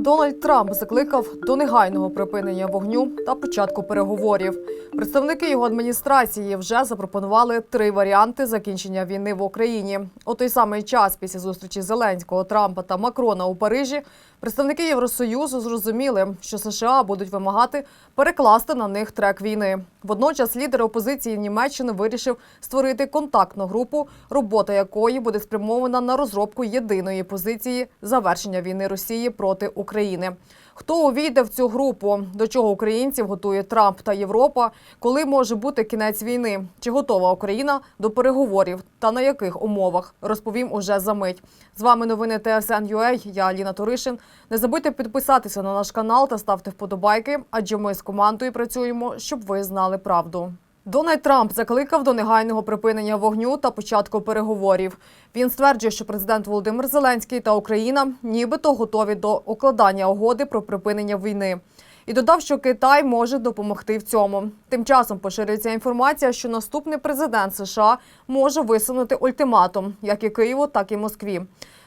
Дональд Трамп закликав до негайного припинення вогню та початку переговорів. Представники його адміністрації вже запропонували три варіанти закінчення війни в Україні. У той самий час, після зустрічі Зеленського, Трампа та Макрона у Парижі, представники Євросоюзу зрозуміли, що США будуть вимагати перекласти на них трек війни. Водночас лідер опозиції Німеччини вирішив створити контактну групу, робота якої буде спрямована на розробку єдиної позиції завершення війни Росії проти України. Хто увійде в цю групу? До чого українців готує Трамп та Європа? Коли може бути кінець війни? Чи готова Україна до переговорів? Та на яких умовах? Розповім уже за мить. З вами новини ТСН.UA, Я Аліна Туришин. Не забудьте підписатися на наш канал та ставте вподобайки, адже ми з командою працюємо, щоб ви знали правду. Дональд Трамп закликав до негайного припинення вогню та початку переговорів. Він стверджує, що президент Володимир Зеленський та Україна нібито готові до укладання угоди про припинення війни. І додав, що Китай може допомогти в цьому. Тим часом поширюється інформація, що наступний президент США може висунути ультиматум як і Києву, так і Москві.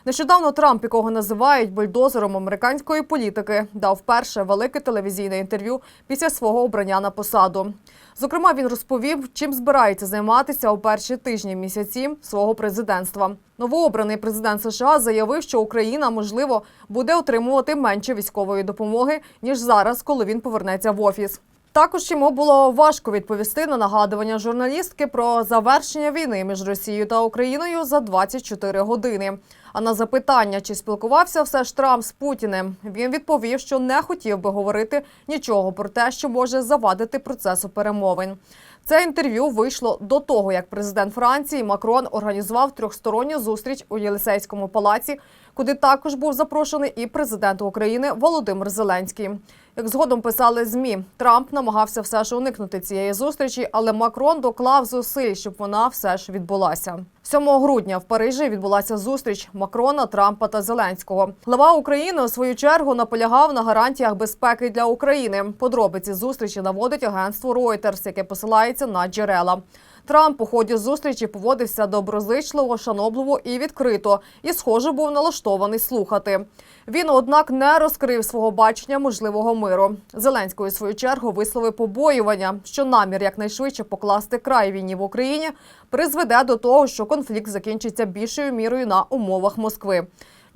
Нещодавно Трамп, якого називають бульдозером американської політики, дав перше велике телевізійне інтерв'ю після свого обрання на посаду. Зокрема, він розповів, чим збирається займатися у перші тижні місяці свого президентства. Новообраний президент США заявив, що Україна можливо буде отримувати менше військової допомоги ніж зараз, коли він повернеться в офіс. Також йому було важко відповісти на нагадування журналістки про завершення війни між Росією та Україною за 24 години. А на запитання, чи спілкувався все ж Трамп з Путіним, він відповів, що не хотів би говорити нічого про те, що може завадити процесу перемовин. Це інтерв'ю вийшло до того, як президент Франції Макрон організував трьохсторонню зустріч у Єлисейському палаці, куди також був запрошений і президент України Володимир Зеленський. Як згодом писали змі, Трамп намагався все ж уникнути цієї зустрічі, але Макрон доклав зусиль, щоб вона все ж відбулася. 7 грудня в Парижі відбулася зустріч Макрона, Трампа та Зеленського. Глава України у свою чергу наполягав на гарантіях безпеки для України. Подробиці зустрічі наводить агентство Reuters, яке посилається на джерела. Трамп у ході зустрічі поводився доброзичливо, шанобливо і відкрито, і, схоже, був налаштований слухати. Він, однак, не розкрив свого бачення можливого миру. Зеленський, у свою чергу, висловив побоювання, що намір якнайшвидше покласти край війні в Україні призведе до того, що конфлікт закінчиться більшою мірою на умовах Москви.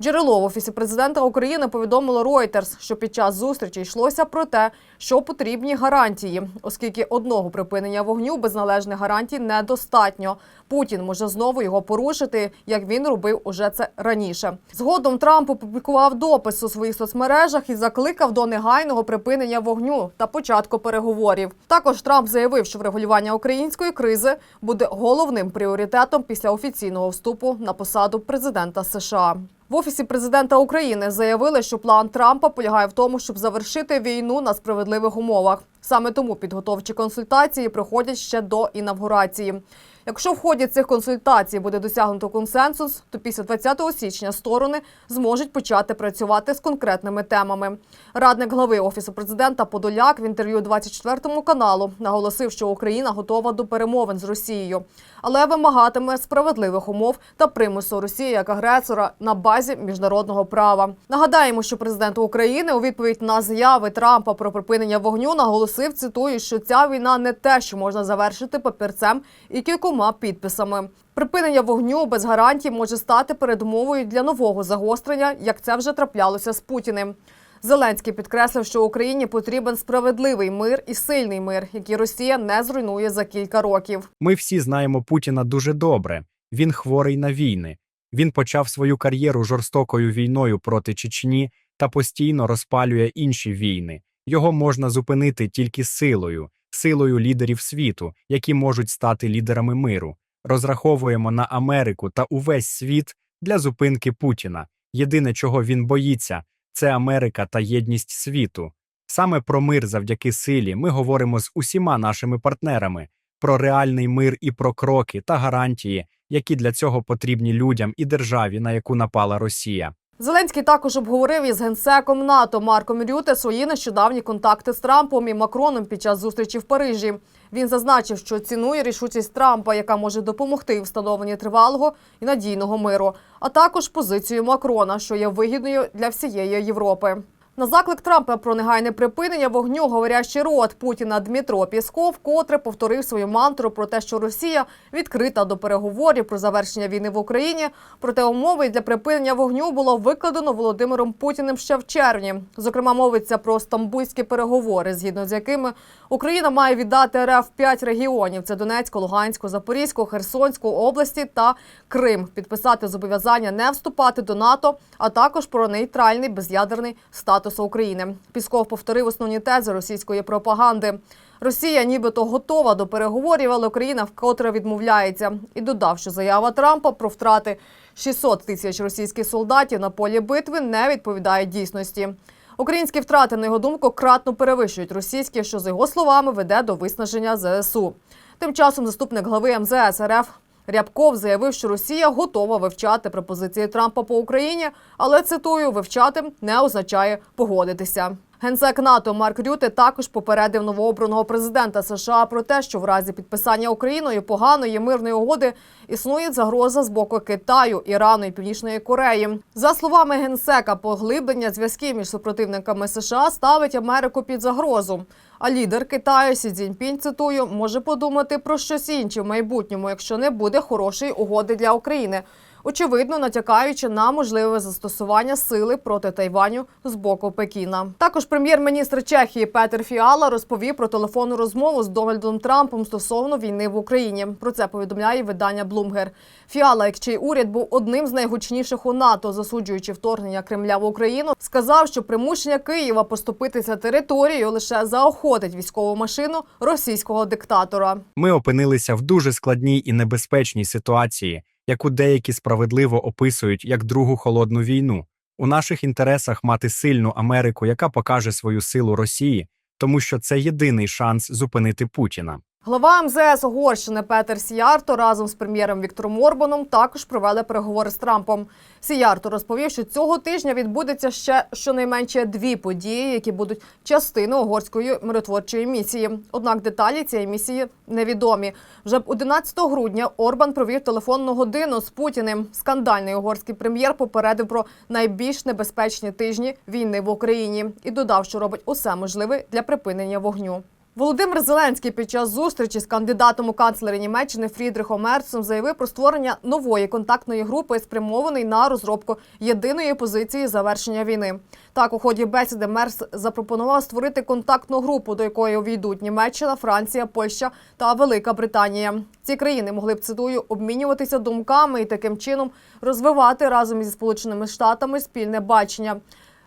Джерело в офісі президента України повідомило Reuters, що під час зустрічі йшлося про те, що потрібні гарантії, оскільки одного припинення вогню без належних гарантій недостатньо. Путін може знову його порушити, як він робив уже це раніше. Згодом Трамп опублікував допис у своїх соцмережах і закликав до негайного припинення вогню та початку переговорів. Також Трамп заявив, що врегулювання української кризи буде головним пріоритетом після офіційного вступу на посаду президента США. В офісі президента України заявили, що план Трампа полягає в тому, щоб завершити війну на справедливих умовах. Саме тому підготовчі консультації проходять ще до інавгурації. Якщо в ході цих консультацій буде досягнуто консенсус, то після 20 січня сторони зможуть почати працювати з конкретними темами. Радник глави офісу президента Подоляк в інтерв'ю 24 каналу наголосив, що Україна готова до перемовин з Росією, але вимагатиме справедливих умов та примусу Росії як агресора на базі міжнародного права. Нагадаємо, що президент України у відповідь на заяви Трампа про припинення вогню наголосив, цитую, що ця війна не те, що можна завершити папірцем і кількома підписами. Припинення вогню без гарантій може стати передумовою для нового загострення, як це вже траплялося з Путіним. Зеленський підкреслив, що Україні потрібен справедливий мир і сильний мир, який Росія не зруйнує за кілька років. Ми всі знаємо Путіна дуже добре. Він хворий на війни. Він почав свою кар'єру жорстокою війною проти Чечні та постійно розпалює інші війни. Його можна зупинити тільки силою, силою лідерів світу, які можуть стати лідерами миру. Розраховуємо на Америку та увесь світ для зупинки Путіна. Єдине, чого він боїться, це Америка та єдність світу. Саме про мир завдяки силі ми говоримо з усіма нашими партнерами, про реальний мир і про кроки та гарантії, які для цього потрібні людям і державі, на яку напала Росія. Зеленський також обговорив із генсеком НАТО Марком Рюте свої нещодавні контакти з Трампом і Макроном під час зустрічі в Парижі. Він зазначив, що цінує рішучість Трампа, яка може допомогти встановленні тривалого і надійного миру, а також позицію Макрона, що є вигідною для всієї Європи. На заклик Трампа про негайне припинення вогню говорящий рот Путіна Дмитро Пісков котре повторив свою мантру про те, що Росія відкрита до переговорів про завершення війни в Україні. Проте умови для припинення вогню було викладено Володимиром Путіним ще в червні. Зокрема, мовиться про стамбульські переговори, згідно з якими Україна має віддати РФ п'ять регіонів: це Донецьку, Луганську, Запорізьку, Херсонську області та Крим. Підписати зобов'язання не вступати до НАТО, а також про нейтральний без'ядерний статус України. Пісков повторив основні тези російської пропаганди. Росія нібито готова до переговорів, але Україна вкотре відмовляється. І додав, що заява Трампа про втрати 600 тисяч російських солдатів на полі битви не відповідає дійсності. Українські втрати, на його думку, кратно перевищують російські, що за його словами веде до виснаження ЗСУ. Тим часом заступник глави МЗС РФ Рябков заявив, що Росія готова вивчати пропозиції Трампа по Україні, але цитую, вивчати не означає погодитися. Генсек НАТО Марк Рюте також попередив новообраного президента США про те, що в разі підписання Україною поганої мирної угоди існує загроза з боку Китаю, Ірану і Північної Кореї. За словами генсека, поглиблення зв'язків між супротивниками США ставить Америку під загрозу. А лідер Китаю Сі Цзіньпінь, цитую, може подумати про щось інше в майбутньому, якщо не буде хорошої угоди для України. Очевидно, натякаючи на можливе застосування сили проти Тайваню з боку Пекіна. Також прем'єр-міністр Чехії Петер Фіала розповів про телефонну розмову з Дональдом Трампом стосовно війни в Україні. Про це повідомляє видання Bloomberg. Фіала, як чий уряд був одним з найгучніших у НАТО, засуджуючи вторгнення Кремля в Україну, сказав, що примушення Києва поступитися територією лише заохотить військову машину російського диктатора. Ми опинилися в дуже складній і небезпечній ситуації, яку деякі справедливо описують як другу холодну війну. У наших інтересах мати сильну Америку, яка покаже свою силу Росії, тому що це єдиний шанс зупинити Путіна. Глава МЗС Угорщини Петер Сіярто разом з прем'єром Віктором Орбаном також провели переговори з Трампом. Сіярто розповів, що цього тижня відбудеться ще щонайменше дві події, які будуть частиною угорської миротворчої місії. Однак деталі цієї місії невідомі. Вже 11 грудня Орбан провів телефонну годину з Путіним. Скандальний угорський прем'єр попередив про найбільш небезпечні тижні війни в Україні і додав, що робить усе можливе для припинення вогню. Володимир Зеленський під час зустрічі з кандидатом у канцлери Німеччини Фрідрихом Мерцем заявив про створення нової контактної групи, спрямованої на розробку єдиної позиції завершення війни. Так, у ході бесіди Мерц запропонував створити контактну групу, до якої увійдуть Німеччина, Франція, Польща та Велика Британія. Ці країни могли б цитую обмінюватися думками і таким чином розвивати разом зі Сполученими Штатами спільне бачення.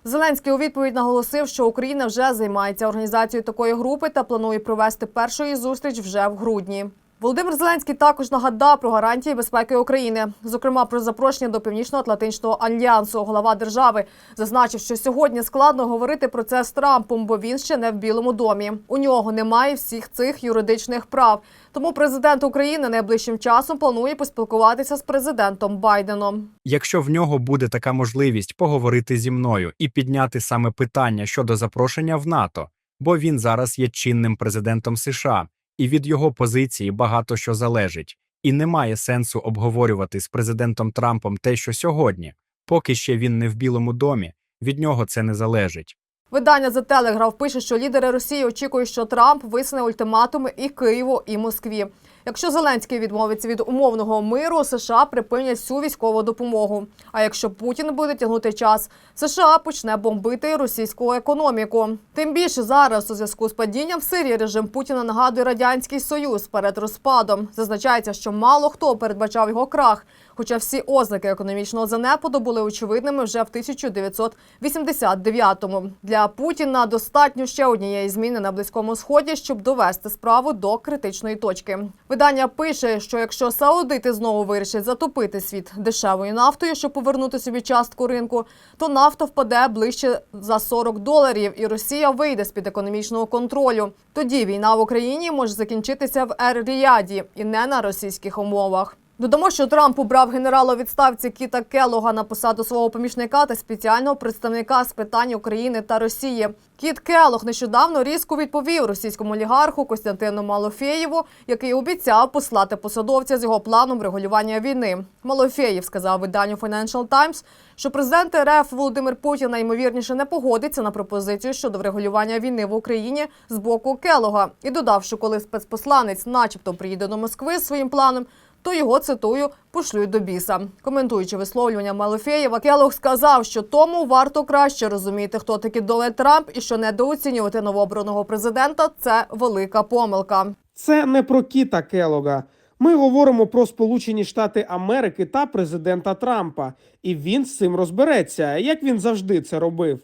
Зеленський у відповідь наголосив, що Україна вже займається організацією такої групи та планує провести першу зустріч вже в грудні. Володимир Зеленський також нагадав про гарантії безпеки України, зокрема про запрошення до Північно-Атлантичного альянсу. Голова держави зазначив, що сьогодні складно говорити про це з Трампом, бо він ще не в Білому домі. У нього немає всіх цих юридичних прав. Тому президент України найближчим часом планує поспілкуватися з президентом Байденом. Якщо в нього буде така можливість поговорити зі мною і підняти саме питання щодо запрошення в НАТО, бо він зараз є чинним президентом США, і від його позиції багато що залежить, і немає сенсу обговорювати з президентом Трампом те, що сьогодні, поки ще він не в Білому домі, від нього це не залежить. Видання The Telegraph пише, що лідери Росії очікують, що Трамп висуне ультиматуми і Києву, і Москві. Якщо Зеленський відмовиться від умовного миру, США припинять всю військову допомогу. А якщо Путін буде тягнути час, США почне бомбити російську економіку. Тим більше зараз у зв'язку з падінням в Сирії режим Путіна нагадує радянський союз перед розпадом. Зазначається, що мало хто передбачав його крах. Хоча всі ознаки економічного занепаду були очевидними вже в 1989-му. Для Путіна достатньо ще однієї зміни на близькому сході, щоб довести справу до критичної точки. Видання пише, що якщо саудити знову вирішать затопити світ дешевою нафтою, щоб повернути собі частку ринку, то нафта впаде ближче за 40 доларів, і Росія вийде з під економічного контролю. Тоді війна в Україні може закінчитися в Ер-Ріяді і не на російських умовах. Додамо, що Трамп обрав генерала відставці Кіта Келога на посаду свого помічника та спеціального представника з питань України та Росії. Кіт Келог нещодавно різко відповів російському олігарху Костянтину Малофєєву, який обіцяв послати посадовця з його планом врегулювання війни. Малофєєв сказав виданню Financial Times, що президент РФ Володимир Путін найімовірніше не погодиться на пропозицію щодо врегулювання війни в Україні з боку Келога і додав, що коли спецпосланець, начебто, приїде до Москви з своїм планом, то його цитую пошлють до біса. Коментуючи висловлювання Малофєєва, Келог сказав, що тому варто краще розуміти, хто такий Дональд Трамп, і що недооцінювати новообраного президента це велика помилка. Це не про Кіта Келога. Ми говоримо про Сполучені Штати Америки та президента Трампа, і він з цим розбереться, як він завжди це робив.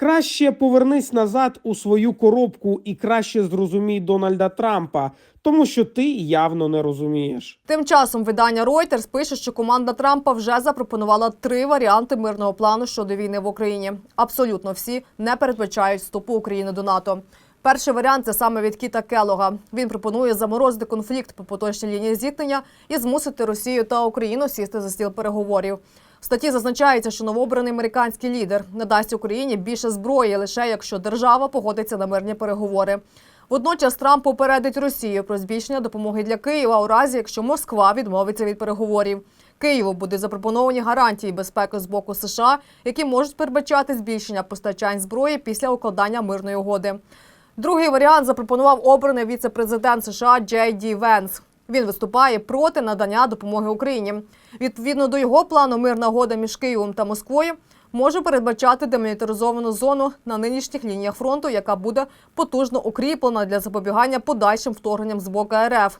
Краще повернись назад у свою коробку і краще зрозумій Дональда Трампа, тому що ти явно не розумієш. Тим часом видання Reuters пише, що команда Трампа вже запропонувала три варіанти мирного плану щодо війни в Україні. Абсолютно всі не передбачають вступу України до НАТО. Перший варіант це саме від Кіта Келога. Він пропонує заморозити конфлікт по поточній лінії зіткнення і змусити Росію та Україну сісти за стіл переговорів. В статті зазначається, що новообраний американський лідер надасть Україні більше зброї лише якщо держава погодиться на мирні переговори. Водночас Трамп попередить Росію про збільшення допомоги для Києва у разі, якщо Москва відмовиться від переговорів. Києву будуть запропоновані гарантії безпеки з боку США, які можуть передбачати збільшення постачань зброї після укладання мирної угоди. Другий варіант запропонував обраний віце-президент США Джей Ді Венс. Він виступає проти надання допомоги Україні. Відповідно до його плану, мирна года між Києвом та Москвою може передбачати демілітаризовану зону на нинішніх лініях фронту, яка буде потужно укріплена для запобігання подальшим вторгненням з боку РФ.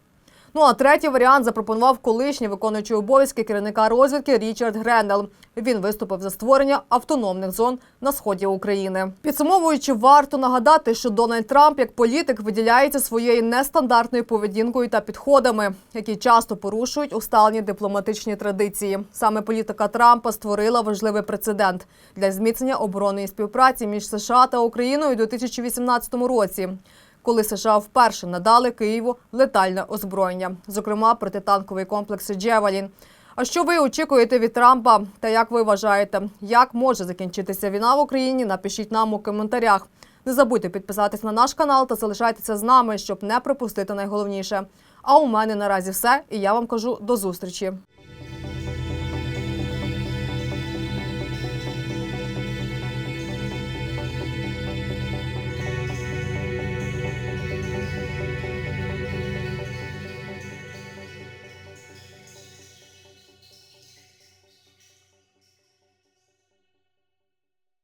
Ну а третій варіант запропонував колишній виконуючий обов'язки керівника розвідки Річард Гренел. Він виступив за створення автономних зон на сході України. Підсумовуючи, варто нагадати, що Дональд Трамп як політик виділяється своєю нестандартною поведінкою та підходами, які часто порушують усталені дипломатичні традиції. Саме політика Трампа створила важливий прецедент для зміцнення оборонної співпраці між США та Україною у 2018 році коли США вперше надали Києву летальне озброєння, зокрема протитанковий комплекс Джевелін. А що ви очікуєте від Трампа? Та як ви вважаєте, як може закінчитися війна в Україні? Напишіть нам у коментарях. Не забудьте підписатись на наш канал та залишайтеся з нами, щоб не пропустити найголовніше. А у мене наразі все, і я вам кажу до зустрічі.